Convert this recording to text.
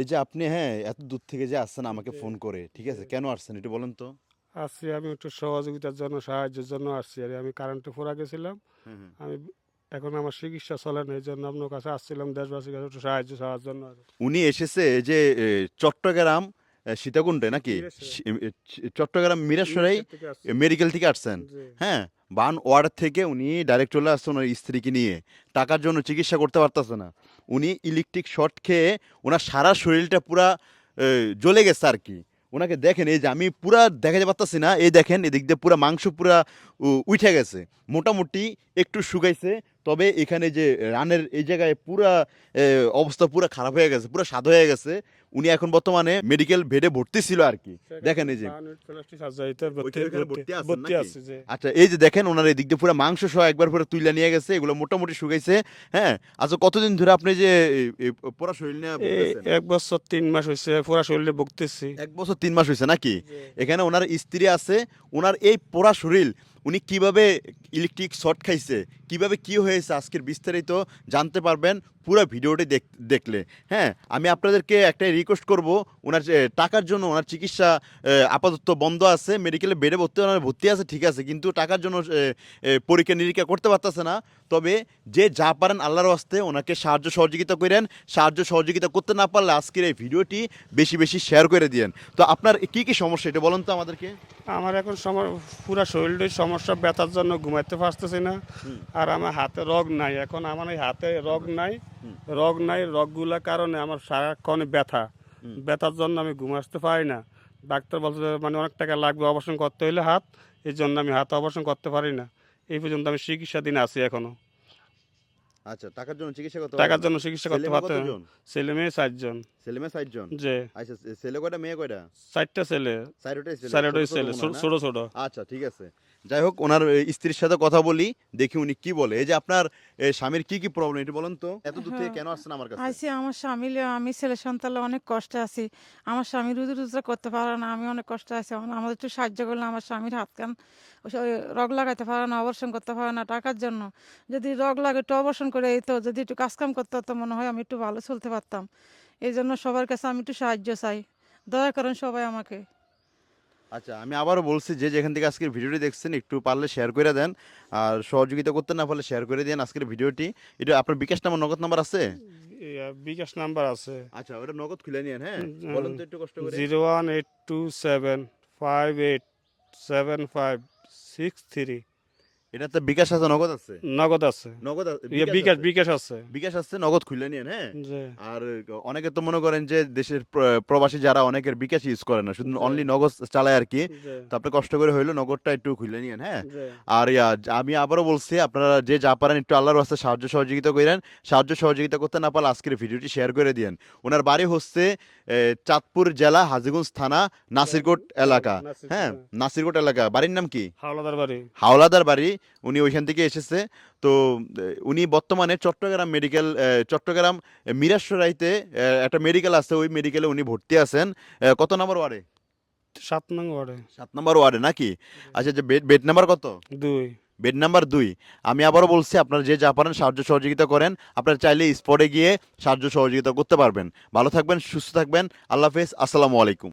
এই যে আপনি হ্যাঁ এত দূর থেকে যে আসছেন আমাকে ফোন করে ঠিক আছে? কেন আসছেন একটু বলেন তো? আসছি আমি একটু সহযোগিতার জন্য সাহায্যের জন্য আসছি। আর আমি কারেন্টে ফোরা গেছিলাম। আমি এখন আমার চিকিৎসা চলে না এই জন্য আপনার কাছে আসছিলাম দেশবাসীর কাছে একটু সাহায্য চাওয়ার জন্য। উনি এসেছে এই যে চট্টগ্রাম সীতাকুণ্ডে নাকি? চট্টগ্রাম মিরাসরাই। মেডিকেল থেকে আসছেন। হ্যাঁ বান ওয়ার্ড থেকে উনি ডাইরেক্ট চলে আসছেন ওই স্ত্রীকে নিয়ে। টাকার জন্য চিকিৎসা করতে পারতেছে না। উনি ইলেকট্রিক শর্ট খেয়ে ওনার সারা শরীরটা পুরা জ্বলে গেছে আর কি। ওনাকে দেখেন, এই যে আমি পুরা যা পারতেছি না, এই দেখেন, এদিক দিয়ে পুরা মাংস পুরা উঠে গেছে। মোটামুটি একটু শুকাইছে তবে এখানে যে রানের এই জায়গায় পুরা অবস্থা পুরা খারাপ হয়ে গেছে পুরা স্বাদ হয়ে গেছে। উনি এখন বর্তমানে মেডিকেল বেডে ভর্তি ছিল আর কি। দেখেন এই যে। আচ্ছা এই যে দেখেন ওনার এই দিক দিয়ে পুরো মাংস সহ একবার পুরো তুইলা নিয়ে গেছে এগুলো মোটামুটি শুকাইছে হ্যাঁ? আচ্ছা কতদিন ধরে আপনি যে পুরা শরীর নিয়ে এক বছর তিন মাস হয়েছে পুরা শরীরে ভুগতেছি। এক বছর তিন মাস হয়েছে নাকি? এখানে ওনার স্ত্রী আছে ওনার এই পোড়া শরীর উনি কীভাবে ইলেকট্রিক শর্ট খাইছে, কীভাবে কি হয়েছে আজকের বিস্তারিত জানতে পারবেন, পুরো ভিডিওটি দেখ- দেখলে। হ্যাঁ আমি আপনাদেরকে একটাই রিকোয়েস্ট করব ওনার টাকার জন্য ওনার চিকিৎসা আপাতত বন্ধ আছে মেডিকেলে বেডে ভর্তি, ওনার ভর্তি আছে, ঠিক আছে, কিন্তু টাকার জন্য পরীক্ষা নিরীক্ষা করতে পারতেছে না। তবে যে যা পারেন আল্লাহর ওয়াস্তে ওনাকে সাহায্য সহযোগিতা করেন সাহায্য সহযোগিতা করতে না পারলে আজকের এই ভিডিওটি বেশি বেশি শেয়ার করে দিয়েন। তো আপনার কি কি সমস্যা এটা বলুন তো আমাদেরকে। আমার এখন পুরা শরীরের সমস্যা ব্যথার জন্য ঘুমাইতে পারতেছি না। আর আমার হাতে রগ নাই এখন আমার এই হাতে রগ নাই। রগ নাই রগগুলোর কারণে আমার সারাক্ষণে ব্যথা। ব্যথার জন্য আমি ঘুম আসতে পারি না। ডাক্তার বলছে মানে অনেক টাকা লাগবে অপারেশন করতে হলে হাত। এই জন্য আমি হাত অপারেশন করতে পারি না। এই পর্যন্ত আমি চিকিৎসাধীন আছি এখনও। আচ্ছা টাকার জন্য চিকিৎসা করতে টাকার জন্য চিকিৎসা করতে পারতে ছেলে মেয়ে চারজন ছেলে মেয়ে যে আচ্ছা ছেলে কয়টা মেয়ে কয়টা? চারটা ছেলে। চারোটাই ছেলে চারটাই ছোট ছোট ছেলে না? ছোট ছোট। আচ্ছা ঠিক আছে। যাই হোক ওনার স্ত্রীর সাথে কথা বলি দেখি উনি কি বলে। এই যে আপনার স্বামীর কি কি প্রবলেম এটা বলেন তো। এত দূর থেকে হ্যাঁ। কেন আসছেন আমার কাছে? আইসি আমার স্বামী আমি ছেলে সন্তানে অনেক কষ্টে আছি। আমার স্বামী রুজি রোজগার করতে পারে না আমি অনেক কষ্টে আছি। আমাদের একটু সাহায্য করলে আমার স্বামীর হাত কান রগ লাগাইতে পারে না অপারেশন করতে পারে না টাকার জন্য। যদি রগ লাগে একটু অপারেশন করে এই তো যদি একটু কাজকাম করতে হতো মনে হয় আমি একটু ভালো চলতে পারতাম। এই জন্য সবার কাছে আমি একটু সাহায্য চাই। দয়া করেন সবাই আমাকে। আচ্ছা আমি আবারও বলছি যে যেখান থেকে আজকের ভিডিওটি দেখছেন একটু পারলে শেয়ার করে দেন। আর সহযোগিতা করতে না পারলে শেয়ার করে দেন আজকের ভিডিওটি। এটা আপনার বিকাশ নাম্বার নগদ নাম্বার আছে? বিকাশ নাম্বার আছে। আচ্ছা ওটা নগদ খুলে নিয়েন হ্যাঁ? বলেন তো একটু কষ্ট করে। Zero one eight two seven five eight seven five six three. এটা তো বিকাশ আছে নগদ আছে? নগদ আছে। নগদ বিকাশ বিকাশ আছে? বিকাশ আছে। নগদ খুলে হ্যাঁ আর অনেকে তো মনে করেন যে দেশের প্রবাসী যারা অনেকের বিকাশ ইউজ করে না শুধু অনলি নগদ চালায় আর কি। তো আপনি কষ্ট করে হইল নগদটা একটু খুলে নিয়েন হ্যাঁ? আর আমি আবারও বলছি আপনারা যে যা পারেন একটু আল্লাহর রাস্তায় সাহায্য সহযোগিতা করেন। সাহায্য সহযোগিতা করতে না পারলে আজকের ভিডিওটি শেয়ার করে দিয়েন। ওনার বাড়ি হচ্ছে চাঁদপুর জেলা হাজিগঞ্জ থানা নাসিরকোট এলাকা। হ্যাঁ হ্যাঁ। নাসিরকোট এলাকা। বাড়ির নাম কি? হাওলাদার বাড়ি। হাওলাদার বাড়ি উনি ওইখান থেকে এসেছে। তো উনি বর্তমানে চট্টগ্রাম মেডিকেল চট্টগ্রাম মিরাসরাইতে এ, একটা মেডিকেল আছে ওই মেডিকেলে উনি ভর্তি আছেন। কত নম্বর ওয়ার্ডে? সাত নম্বর ওয়ার্ডে। সাত নম্বর ওয়ার্ডে নাকি? আচ্ছা যে বেড বেড নাম্বার কত? দুই। বেড নাম্বার দুই। আমি আবারও বলছি আপনারা যে যা পারেন সাহায্য সহযোগিতা করেন। আপনারা চাইলে স্পটে গিয়ে সাহায্য সহযোগিতা করতে পারবেন। ভালো থাকবেন সুস্থ থাকবেন। আল্লাহ হাফেজ আসসালামু আলাইকুম।